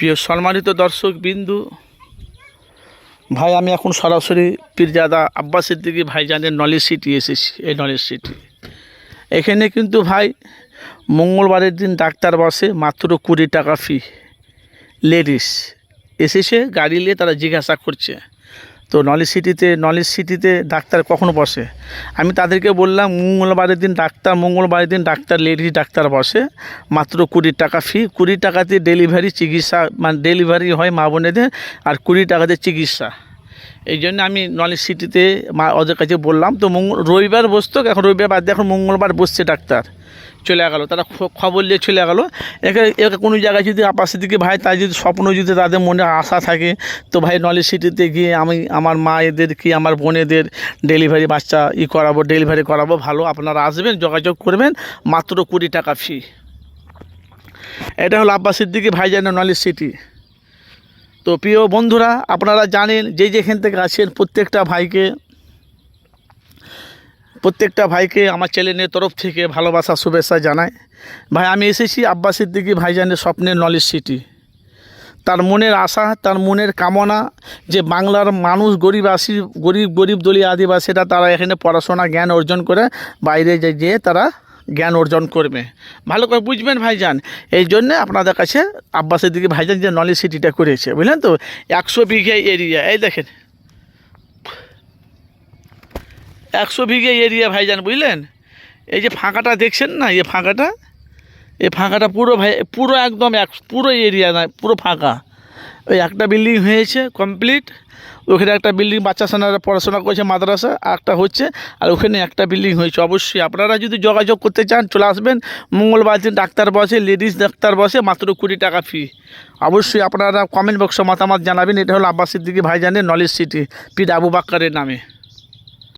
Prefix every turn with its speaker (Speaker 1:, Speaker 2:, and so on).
Speaker 1: প্রিয় সম্মানিত দর্শক বিন্দু, ভাই, আমি এখন সরাসরি পীরজাদা আব্বাস সিদ্দিকি ভাইজানের নলেজ সিটি এসেছি, এই নলেজ সিটি। এখানে কিন্তু ভাই, মঙ্গলবারের দিন ডাক্তার বসে মাত্র কুড়ি টাকা ফি লেডিস এসেছে, গাড়ি নিয়ে তারা জিজ্ঞাসা করছে। তো নলেজ সিটিতে নলেজ সিটিতে ডাক্তার কখনো বসে। আমি তাদেরকে বললাম, মঙ্গলবারের দিন ডাক্তার, মঙ্গলবারের দিন ডাক্তার লেডিস ডাক্তার বসে। মাত্র কুড়ি টাকা ফি। কুড়ি টাকাতে ডেলিভারি চিকিৎসা মানে ডেলিভারি হয় মা বোনেদের, আর কুড়ি টাকাতে চিকিৎসা। এই জন্য আমি নলেজ সিটিতে মা ওদের কাছে বললাম, তো রবিবার বসতো, এখন রবিবার বাদ দিয়ে এখন মঙ্গলবার বসছে ডাক্তার। চলে গেলো, তারা খবর নিয়ে চলে গেলো। একে কোনো জায়গায় যদি আপাশের দিকে ভাই, তার যদি স্বপ্ন যদি তাদের মনে আশা থাকে, তো ভাই নলেজ সিটিতে গিয়ে আমি, আমার মায়েদের কি, আমার বোনেদের ডেলিভারি বাচ্চা ই করাবো, ডেলিভারি করাবো, ভালো আপনারা আসবেন, যোগাযোগ করবেন, মাত্র কুড়ি টাকা ফি এটা হলো আব্বাস সিদ্দিকি ভাইজানের নলেজ সিটি। তো প্রিয় বন্ধুরা, আপনারা জানেন যে যেখান থেকে আছেন, প্রত্যেকটা ভাইকে প্রত্যেকটা ভাইকে আমার চ্যানেলের তরফ থেকে ভালোবাসা, শুভেচ্ছা জানাই। ভাই, আমি এসেছি আব্বাস সিদ্দিকি ভাইজানের স্বপ্নের নলেজ সিটি। তার মনের আশা, তার মনের কামনা যে বাংলার মানুষ গরিব আসি, গরিব গরিব দলীয় আদিবাসীরা তারা এখানে পড়াশোনা, জ্ঞান অর্জন করে বাইরে যেয়ে তারা জ্ঞান অর্জন করবে। ভালো করে বুঝবেন ভাইজান। এই জন্যে আপনাদের কাছে আব্বাসের দিকে ভাইজান যে নলেজ সিটিটা করেছে, বুঝলেন তো? একশো বিঘে এরিয়া, এই দেখেন। একশো বিঘে এরিয়া ভাইজান, বুঝলেন? এই যে ফাঁকাটা দেখছেন না, এই ফাঁকাটা? এই ফাঁকাটা পুরো ভাই, পুরো একদম এক, পুরো এরিয়া নয়, পুরো ফাঁকা। ওই একটা বিল্ডিং হয়েছে কমপ্লিট ওখানে একটা বিল্ডিং বাচ্চা সানারা পড়াশোনা করছে মাদ্রাসা একটা হচ্ছে, আর ওখানে একটা বিল্ডিং হয়েছে। অবশ্যই আপনারা যদি যোগাযোগ করতে চান, চলে আসবেন, মঙ্গলবার দিন ডাক্তার বসে লেডিস ডাক্তার বসে, মাত্র কুড়ি টাকা ফি অবশ্যই আপনারা কমেন্ট বক্সে মতামত জানাবেন, এটা হলো আব্বাস সিদ্দিকি ভাইজানের নলেজ সিটি পি ডাবু বাক্কারের নামে।